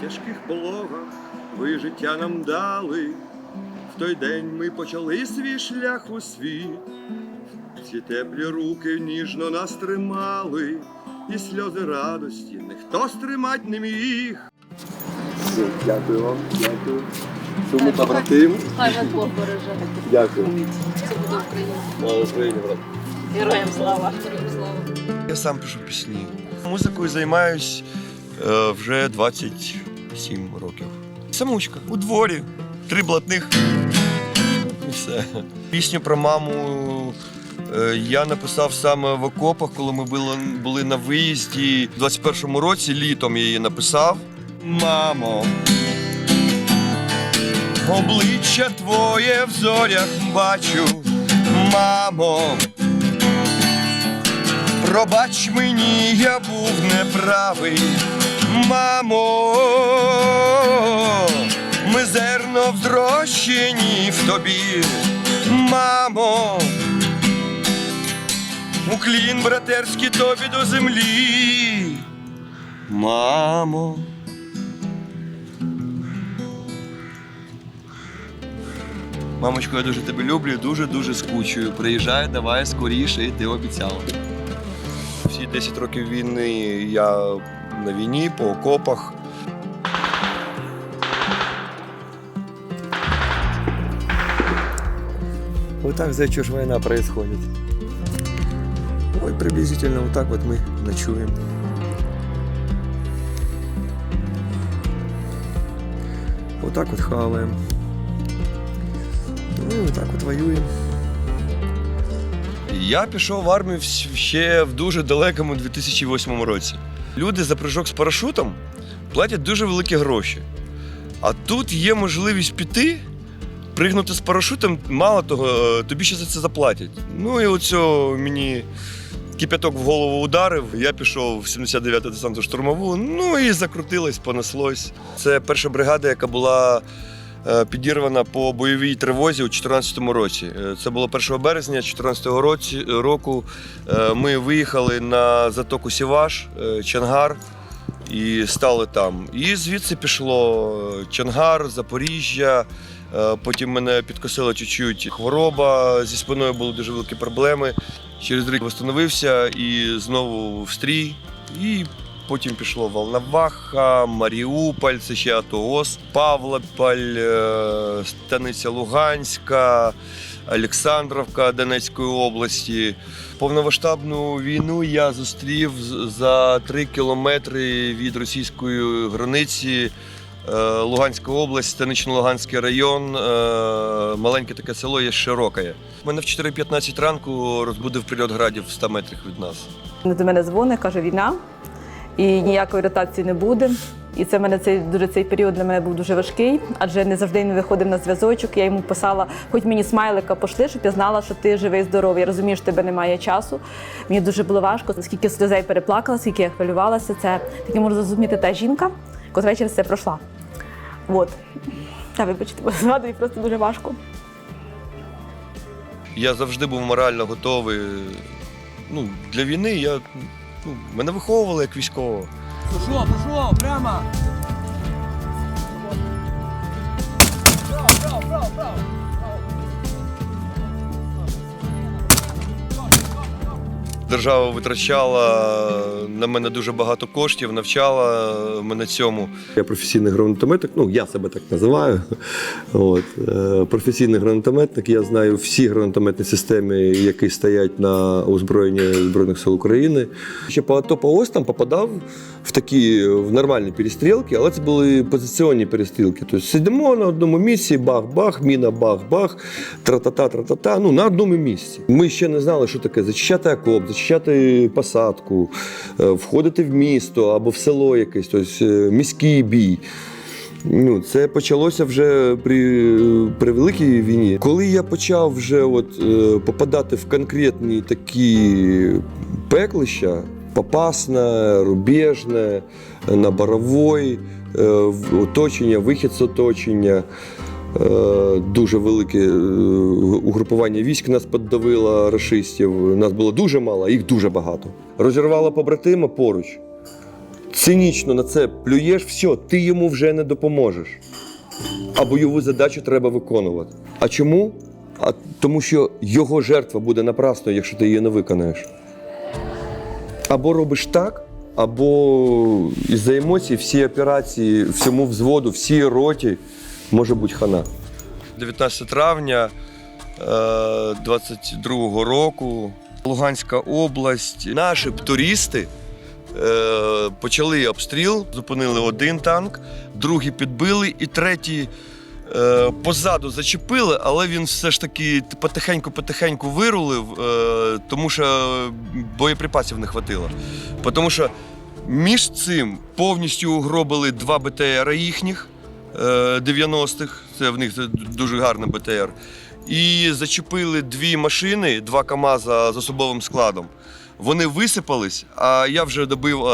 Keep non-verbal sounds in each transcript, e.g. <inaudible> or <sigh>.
в тяжких пологах ви життя нам дали. В той день ми почали свій шлях у світ. Ці теплі руки ніжно нас тримали, і сльози радості ніхто стримать не міг. Дякую вам, дякую. Суму побратим. Хай вас Бог береже. Дякую. Це буде Україна. Слава Україні, брат. Героям слава. Героям слава. Я сам пишу пісні. Музикою займаюсь е, вже 27 років. Самучка у дворі, три блатних. І все. Пісню про маму е, я написав саме в окопах, коли ми були на виїзді. У 21-му році літом я її написав. Мамо. Обличчя твоє в зорях бачу, мамо. Пробач мені, я був неправий, мамо, мизерно вздрощені в тобі, мамо, уклін братерський тобі до землі, мамо. Мамочко, я дуже тебе люблю, дуже-дуже скучую. Приїжджай, давай скоріше, і ти обіцяла. Всі 10 років війни я на війні, по окопах. Вот так, зачем ж война происходит. Ой, приблизительно вот так вот мы ночуем. Вот так вот хаваем. Ну і вот так от воюємо. Я пішов в армію ще в дуже далекому 2008 році. Люди за прыжок з парашутом платять дуже великі гроші. А тут є можливість піти, пригнути з парашутом, мало того, е, тобі ще за це заплатять. Ну і оцьо мені кипяток в голову ударив. Я пішов в 79-ту десанту штурмову, ну і закрутилось, понеслось. Це перша бригада, яка була підірвана по бойовій тривозі у 2014 році. Е, Це було 1 березня 2014 року. Е, Ми виїхали на затоку Сіваш, е, Чангар. І стали там. І звідси пішло е, Чангар, Запоріжжя. Е, Потім мене підкосила чуть-чуть хвороба, зі спиною були дуже великі проблеми. Через рік встановився і знову в стрій. І потім пішло Волноваха, Маріуполь, це ще АТОС, Павлополь, е, Станиця Луганська, Олександровка Донецької області. Повномасштабну війну я зустрів за три кілометри від російської границі. е, Луганська область, Станично-Луганський район, е, маленьке таке село є Широкає. Мене в 4.15 ранку розбудив прильот градів в 100 метрах від нас. До мене дзвонить, каже, війна, і ніякої ротації не буде. І це в мене цей дуже цей період для мене був дуже важкий, адже не завжди він виходив на зв'язочок. Я йому писала, хоч мені смайлика пошли, щоб я знала, що ти живий, здоровий. Я розумію, що тебе немає часу. Мені дуже було важко, скільки сльозей переплакала, скільки я хвилювалася. Це таки можу зрозуміти та жінка, котра через це пройшла. От. Та вибачте, бо згадую просто дуже важко. Я завжди був морально готовий. Ну, для війни я, ну, мене виховували як військового. Пішло, пішло, прямо. Браво, браво, браво, право. Держава витрачала на мене дуже багато коштів, навчала мене цьому. Я професійний гранатометник, ну я себе так називаю. От. е, Професійний гранатометник. Я знаю всі гранатометні системи, які стоять на озброєнні Збройних сил України. Ще по АТО по ОС там попадав в такі в нормальні перестрілки, але це були позиційні перестрілки. Тобто сидимо на одному місці, бах-бах, міна, бах-бах, тра-та-та, тра-та-та. Ну на одному місці. Ми ще не знали, що таке зачищати окоп, зачищати посадку, е, входити в місто або в село якесь, тобто міський бій. Ну, це почалося вже при, при великій війні. Коли я почав вже от, е, попадати в конкретні такі пеклища, Попасна, Рубежне, на Боровой, оточення, вихід з оточення. Дуже велике е, угрупування військ нас піддавило рашистів. Нас було дуже мало, їх дуже багато. Розірвало побратима поруч. цинічно на це плюєш, все, ти йому вже не допоможеш. А бойову задачу треба виконувати. А чому? А тому що його жертва буде напрасною, якщо ти її не виконаєш. Або робиш так, або із-за емоцій всі операції, всьому взводу, всій роті може бути хана. 19 травня 22-го року, Луганська область. Наші туристи е, почали обстріл, зупинили один танк, другий підбили, і третій е, позаду зачепили, але він все ж таки потихеньку-потихеньку вирулив, е, тому що боєприпасів не хватило. Тому що між цим повністю угробили два БТРа їхніх е, 90-х. Це в них дуже гарний БТР. І зачепили дві машини, два КАМАЗа з особовим складом. Вони висипались, а я вже добив е,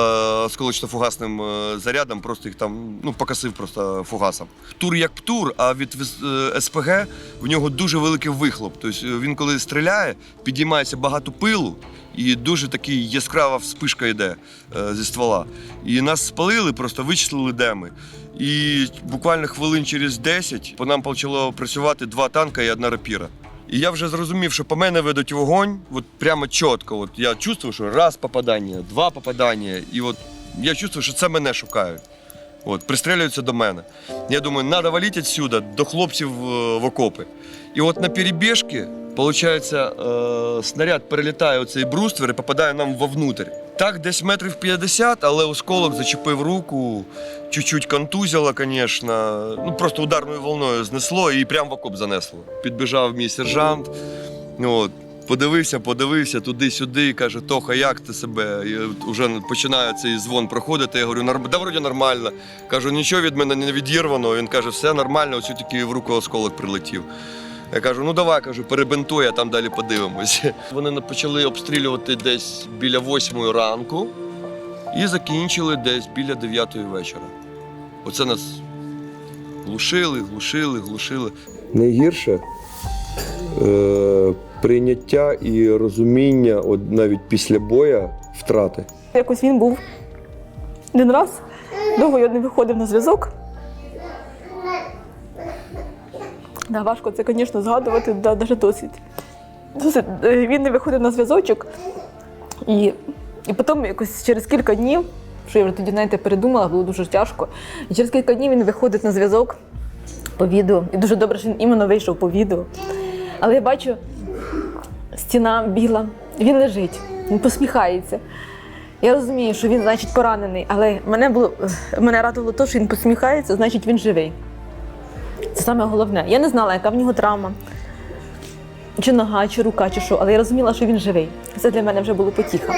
осколочно-фугасним е, зарядом, просто їх там ну, покосив просто фугасом. Тур як птур, а від е, СПГ в нього дуже великий вихлоп. Тобто е, він коли стріляє, підіймається багато пилу, і дуже такий яскрава вспишка йде е, зі ствола. І нас спалили, просто вичислили, де ми. І буквально хвилин через 10 по нам почало працювати два танка і одна рапіра. І я вже зрозумів, що по мене ведуть вогонь, от прямо чітко. От я чувствую, що раз попадання, два попадання, і от я чувствую, що це мене шукають. От, пристрілюються до мене. Я думаю, треба валіти відсюди до хлопців е, в окопи. І от на перебіжці, виходить, е, снаряд перелітає оцей бруствер і попадає нам вовнутрь. Так, десь метрів 50, але осколок зачепив руку, чуть-чуть контузило, звісно. Ну, просто ударною волною знесло і прямо в окоп занесло. Підбіжав мій сержант. От, подивився, подивився туди-сюди, каже, Тоха, як ти себе? І вже починає цей дзвон проходити. Я говорю, «Норм- да вроді нормально. Кажу, нічого від мене не відірвано. Він каже, все нормально, ось тільки в руку осколок прилетів. Я кажу, ну давай, кажу, перебинтуй, а там далі подивимось. <laughs> Вони почали обстрілювати десь біля восьмої ранку і закінчили десь біля дев'ятої вечора. Оце нас глушили, глушили, глушили. Найгірше е, прийняття і розуміння, от навіть після боя, втрати. Якось він був один раз, довго я не виходив на зв'язок. Да, важко це, звісно, згадувати, да, навіть досить. Е, Він не виходив на зв'язочок. І, і потім якось через кілька днів, що я вже тоді знаєте, передумала, було дуже тяжко. І через кілька днів він виходить на зв'язок по відео. І дуже добре, що він іменно вийшов по відео. Але я бачу, стіна біла, він лежить, він посміхається. Я розумію, що він, значить, поранений, але мене було мене радувало те, що він посміхається, значить він живий. Це саме головне. Я не знала, яка в нього травма, чи нога, чи рука, чи що, але я розуміла, що він живий. Це для мене вже було потіха.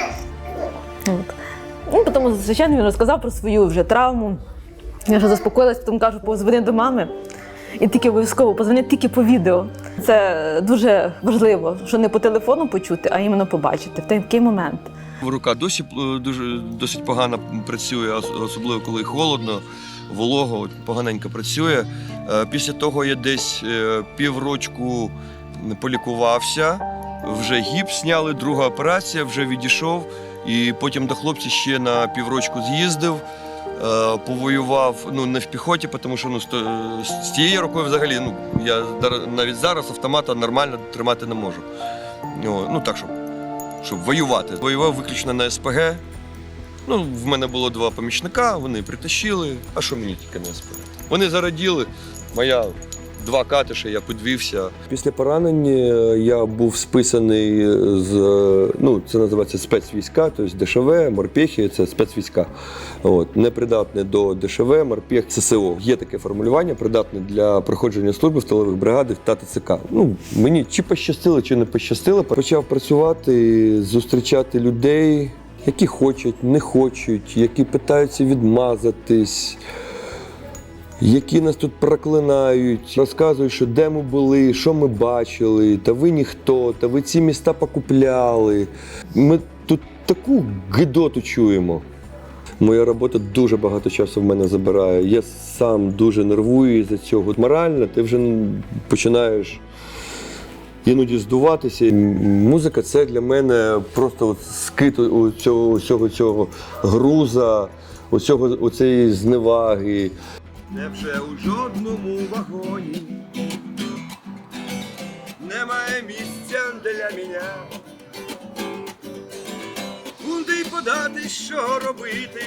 От. Ну, потім, звичайно, він розказав про свою вже травму. Я вже заспокоїлась, потім кажу, позвони до мами. І тільки обов'язково позвони тільки по відео. Це дуже важливо, що не по телефону почути, а іменно побачити в такий момент. Рука досі е, дуже досить погано працює, особливо коли холодно, волого, поганенько працює. Е, Після того я десь е, піврочку полікувався, вже гіпс зняли, друга операція, вже відійшов. І потім до хлопців ще на піврочку з'їздив, е, повоював ну, не в піхоті, тому що ну, з цією рукою взагалі ну, я навіть зараз автомата нормально тримати не можу. Ну так, щоб щоб воювати. Воював виключно на СПГ. Ну, в мене було два помічника, вони притащили. А що мені тільки на СПГ? Вони зараділи. Моя два катиші, я підвівся. Після поранення я був списаний з ну, це називається спецвійська, тобто ДШВ, морпехи це спецвійська. От, непридатне до ДШВ, морпех, ССО. Є таке формулювання, придатне для проходження служби в тилових бригадах та ТЦК. Ну, мені чи пощастило, чи не пощастило. Почав працювати, зустрічати людей, які хочуть, не хочуть, які питаються відмазатись які нас тут проклинають, розказують, що де ми були, що ми бачили, та ви ніхто, та ви ці міста покупляли. Ми тут таку гидоту чуємо. Моя робота дуже багато часу в мене забирає. Я сам дуже нервую за цього. Морально ти вже починаєш іноді здуватися. Музика це для мене просто от скид у цього, усього цього груза, оцього, оцеї зневаги. Невже у жодному вагоні немає місця для мене? Куди подати, що робити?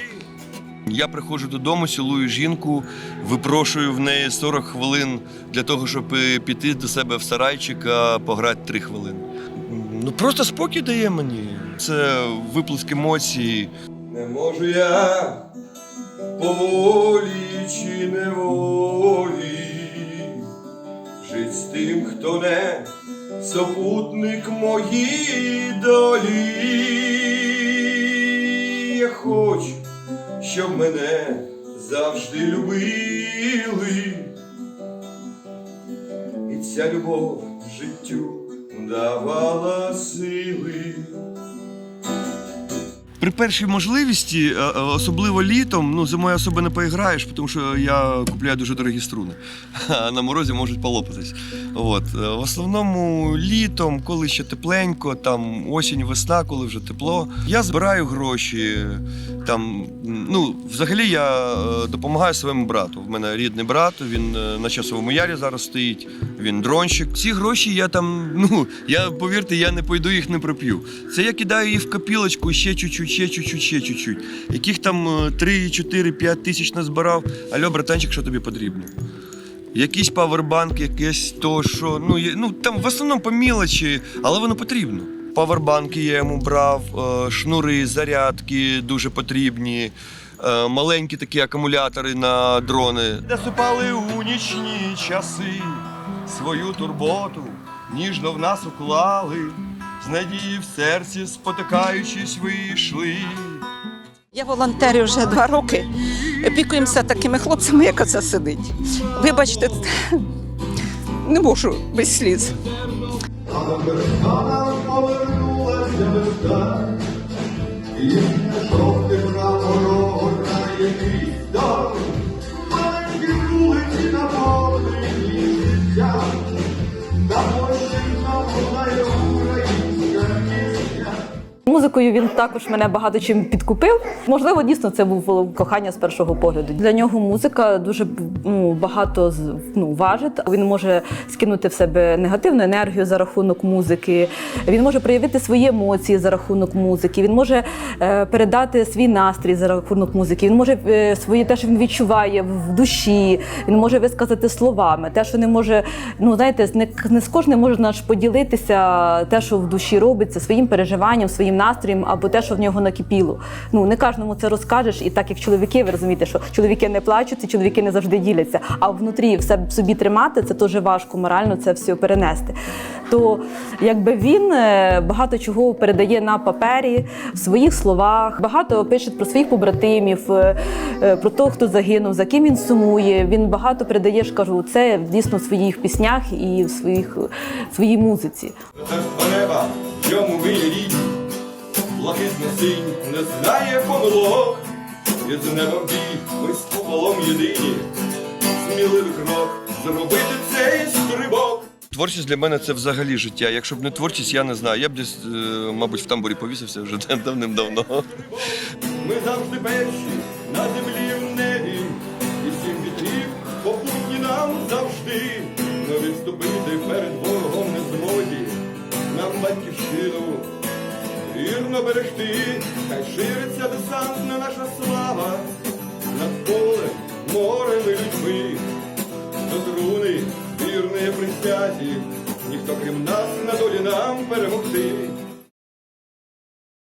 Я приходжу додому, цілую жінку, випрошую в неї 40 хвилин для того, щоб е, піти до себе в сарайчик, а пограти 3 хвилини. Ну просто спокій дає мені. Це виплеск емоцій. Не можу я по волі чи неволі жить з тим, хто не сопутник моїй долі. Я хочу, щоб мене завжди любили. І ця любов життю давала сили. При першій можливості, е, е, особливо літом, ну зимою особо не поіграєш, тому що я купляю дуже дорогі струни, <laughs> а на морозі можуть полопатись. От. е, В основному літом, коли ще тепленько, там осінь, весна, коли вже тепло, я збираю гроші. Там, ну, взагалі я допомагаю своєму брату. В мене рідний брат, він на часовому ярі зараз стоїть, він дронщик. Ці гроші я там, ну, я повірте, я не пойду їх не проп'ю. Це я кидаю їх в копілочку ще чуть-чуть, ще чуть-чуть, ще чуть-чуть. Яких там е, 3, 4, 5 тисяч назбирав. Альо, братанчик, що тобі потрібно? Якийсь павербанк, якесь то, що. Ну, є- ну там в основному по мілочі, але воно потрібно. Павербанки я йому брав, е, шнури, зарядки дуже потрібні, е, маленькі такі акумулятори на дрони. Насипали у нічні часи свою турботу, ніжно в нас уклали, з надії в серці спотикаючись вийшли. Я волонтерю вже два роки. Опікуємося такими хлопцями, як оце сидить. Вибачте, не можу без сліз. Музикою він також мене багато чим підкупив. Можливо, дійсно це був кохання з першого погляду. Для нього музика дуже ну, багато ну, важить. Він може скинути в себе негативну енергію за рахунок музики. Він може проявити свої емоції за рахунок музики. Він може е, передати свій настрій за рахунок музики. Він може е, свої те, що він відчуває в душі. Він може висказати словами. Те, що не може, ну знаєте, не, не з кожним можна ж поділитися те, що в душі робиться, своїм переживанням, своїм настроєм або те, що в нього накипіло. Ну не кожному це розкажеш, і так як чоловіки, ви розумієте, що чоловіки не плачуть, і чоловіки не завжди діляться. А внутрі все собі тримати це дуже важко морально це все перенести. То якби він е, багато чого передає на папері, в своїх словах, багато пише про своїх побратимів, е, е, про того, хто загинув, за ким він сумує. Він багато передає, ж кажу, це дійсно в своїх піснях і в своїх в своїй музиці. Йому виявіть, блакитний синь не знає помилок, і з неба в бій ми з куполом єдині, сміливий крок зробити цей стрибок. Творчість для мене це взагалі життя. Якщо б не творчість, я не знаю. Я б десь, е, мабуть, в тамбурі повісився вже <laughs> давним-давно. Ми завжди перші на землі в небі, і сім вітрів попутні нам завжди. Не відступити перед ворогом не змозі, нам батьківщину вірно берегти, хай шириться десантна наша слава, над полем, морем і людьми, до труни вірної присязі, ніхто крім нас на долі нам перемогти.